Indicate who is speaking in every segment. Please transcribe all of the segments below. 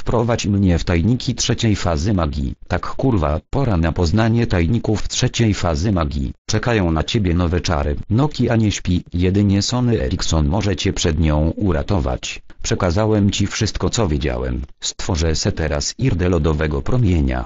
Speaker 1: Wprowadź mnie w tajniki trzeciej fazy magii. Tak kurwa, pora na poznanie tajników trzeciej fazy magii. Czekają na ciebie nowe czary. Nokia nie śpi, jedynie Sony Ericsson może cię przed nią uratować. Przekazałem ci wszystko co wiedziałem. Stworzę se teraz irdę lodowego promienia.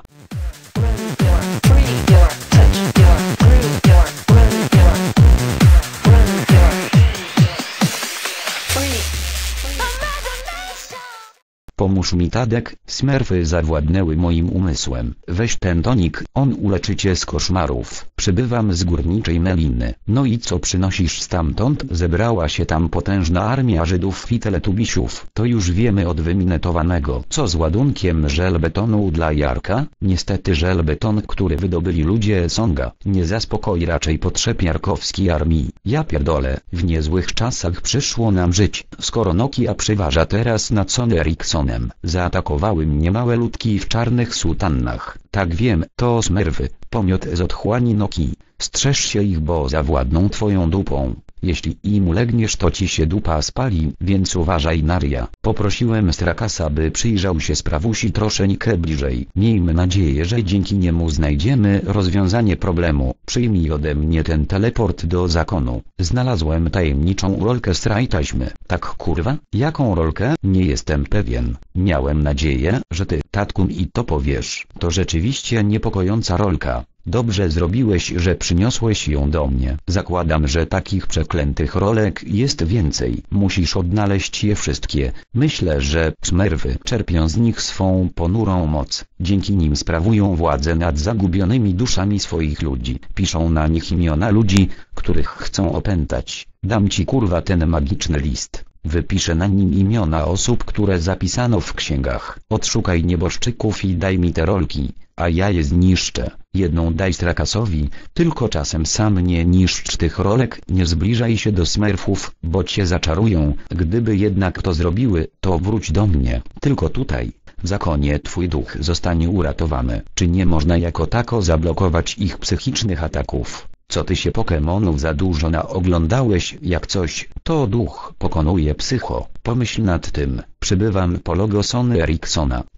Speaker 1: Pomóż smerfy zawładnęły moim umysłem. Weź ten tonik, on uleczy cię z koszmarów. Przybywam z górniczej Meliny. No i co przynosisz stamtąd? Zebrała się tam potężna armia Żydów i teletubisiów. To już wiemy od wyminetowanego. Co z ładunkiem żelbetonu dla Jarka? Niestety żelbeton, który wydobyli ludzie Songa, nie zaspokoi raczej potrzeb jarkowskiej armii. Ja pierdolę, w niezłych czasach przyszło nam żyć, skoro Nokia przeważa teraz nad Sony Ericssonem. Zaatakowały mnie małe ludki w czarnych sutannach. Tak wiem, to smerwy, pomiot z otchłani Nokii. Strzeż się ich, bo zawładną twoją dupą. Jeśli im ulegniesz to ci się dupa spali, więc uważaj Naria. Poprosiłem Strakasa by przyjrzał się sprawusi troszeczkę bliżej. Miejmy nadzieję, że dzięki niemu znajdziemy rozwiązanie problemu. Przyjmij ode mnie ten teleport do zakonu. Znalazłem tajemniczą rolkę taśmy. Tak kurwa? Jaką rolkę? Nie jestem pewien. Miałem nadzieję, że ty, tatku i to powiesz. To rzeczywiście niepokojąca rolka. Dobrze zrobiłeś, że przyniosłeś ją do mnie. Zakładam, że takich przeklętych rolek jest więcej. Musisz odnaleźć je wszystkie. Myślę, że smerwy czerpią z nich swą ponurą moc. Dzięki nim sprawują władzę nad zagubionymi duszami swoich ludzi. Piszą na nich imiona ludzi, których chcą opętać. Dam ci kurwa ten magiczny list. Wypiszę na nim imiona osób, które zapisano w księgach. Odszukaj nieboszczyków i daj mi te rolki, a ja je zniszczę. Jedną daj Strakasowi, tylko czasem sam nie niszcz tych rolek, nie zbliżaj się do smerfów, bo cię zaczarują. Gdyby jednak to zrobiły, to wróć do mnie, tylko tutaj. W zakonie twój duch zostanie uratowany. Czy nie można jako tako zablokować ich psychicznych ataków? Co ty się Pokemonów za dużo naoglądałeś jak coś, to duch pokonuje psycho. Pomyśl nad tym, przybywam po logo Sony.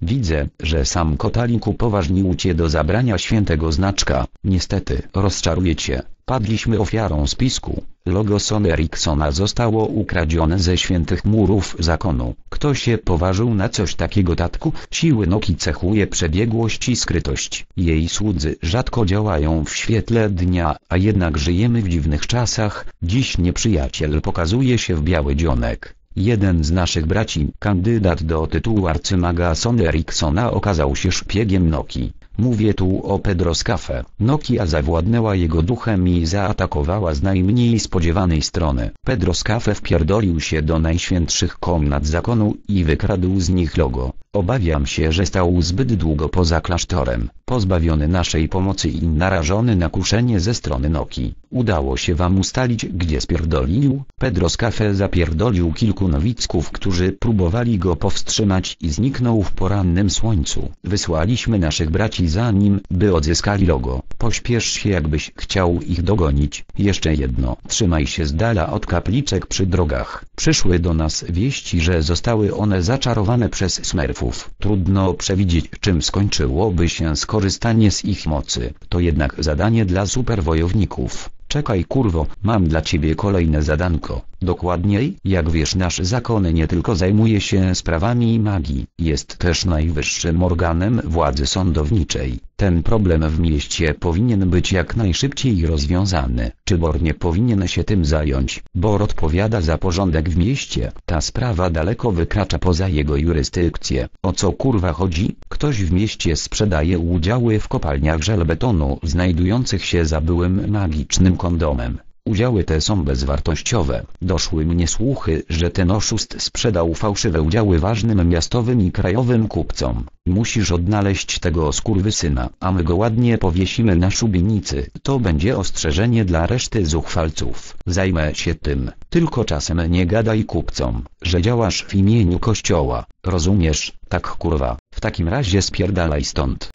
Speaker 1: Widzę, że sam Kotalik upoważnił cię do zabrania świętego znaczka. Niestety, rozczaruję cię. Padliśmy ofiarą spisku. Logo Sony Ericssona zostało ukradzione ze świętych murów zakonu. Kto się poważył na coś takiego tatku? Siły Noki cechuje przebiegłość i skrytość. Jej słudzy rzadko działają w świetle dnia, a jednak żyjemy w dziwnych czasach. Dziś nieprzyjaciel pokazuje się w biały dzionek. Jeden z naszych braci, kandydat do tytułu arcymaga Sony Ericssona okazał się szpiegiem Noki. Mówię tu o Pedro Scafe. Nokia zawładnęła jego duchem i zaatakowała z najmniej spodziewanej strony. Pedro Scafe wpierdolił się do najświętszych komnat zakonu i wykradł z nich logo. Obawiam się, że stał zbyt długo poza klasztorem, pozbawiony naszej pomocy i narażony na kuszenie ze strony Noki. Udało się wam ustalić, gdzie spierdolił? Pedro Scafe zapierdolił kilku nowicków, którzy próbowali go powstrzymać i zniknął w porannym słońcu. Wysłaliśmy naszych braci za nim, by odzyskali logo. Pośpiesz się jakbyś chciał ich dogonić. Jeszcze jedno. Trzymaj się z dala od kapliczek przy drogach. Przyszły do nas wieści, że zostały one zaczarowane przez smerfów. Trudno przewidzieć czym skończyłoby się skorzystanie z ich mocy. To jednak zadanie dla superwojowników. Czekaj kurwo, mam dla ciebie kolejne zadanko. Dokładniej, jak wiesz nasz zakon nie tylko zajmuje się sprawami magii, jest też najwyższym organem władzy sądowniczej. Ten problem w mieście powinien być jak najszybciej rozwiązany. Czy Bor nie powinien się tym zająć? Bor odpowiada za porządek w mieście. Ta sprawa daleko wykracza poza jego jurysdykcję. O co kurwa chodzi? Ktoś w mieście sprzedaje udziały w kopalniach żelbetonu znajdujących się za byłym magicznym kondomem. Udziały te są bezwartościowe. Doszły mnie słuchy, że ten oszust sprzedał fałszywe udziały ważnym miastowym i krajowym kupcom. Musisz odnaleźć tego skurwysyna, a my go ładnie powiesimy na szubienicy. To będzie ostrzeżenie dla reszty zuchwalców. Zajmę się tym. Tylko czasem nie gadaj kupcom, że działasz w imieniu kościoła. Rozumiesz? Tak kurwa. W takim razie spierdalaj stąd.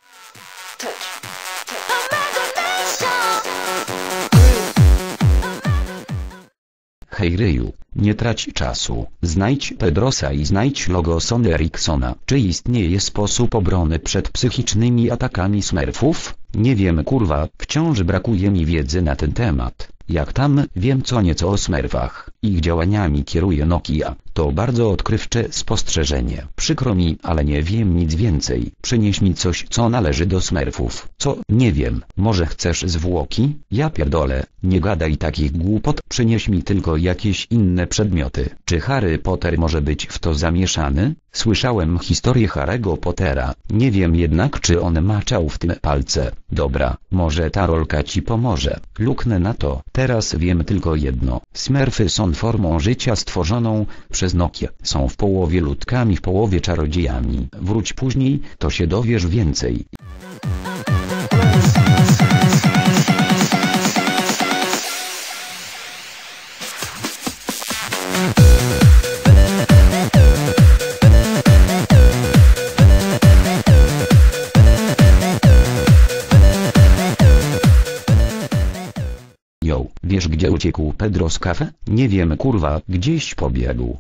Speaker 1: Hej ryju, nie trać czasu, znajdź Pedrosa i znajdź logo Sony Ericssona. Czy istnieje sposób obrony przed psychicznymi atakami smurfów? Nie wiem kurwa, wciąż brakuje mi wiedzy na ten temat. Jak tam, wiem co nieco o smurfach. Ich działaniami kieruje Nokia. To bardzo odkrywcze spostrzeżenie. Przykro mi, ale nie wiem nic więcej. Przynieś mi coś co należy do smurfów. Co? Nie wiem. Może chcesz zwłoki? Ja pierdolę. Nie gadaj takich głupot. Przynieś mi tylko jakieś inne przedmioty. Czy Harry Potter może być w to zamieszany? Słyszałem historię Harry'ego Pottera. Nie wiem jednak czy on maczał w tym palce. Dobra, może ta rolka ci pomoże. Luknę na to. Teraz wiem tylko jedno. Smurfy są formą życia stworzoną przez Nokia. Są w połowie ludkami, w połowie czarodziejami. Wróć później, to się dowiesz więcej. Wiesz gdzie uciekł Pedro z kafe? Nie wiem kurwa, gdzieś pobiegł.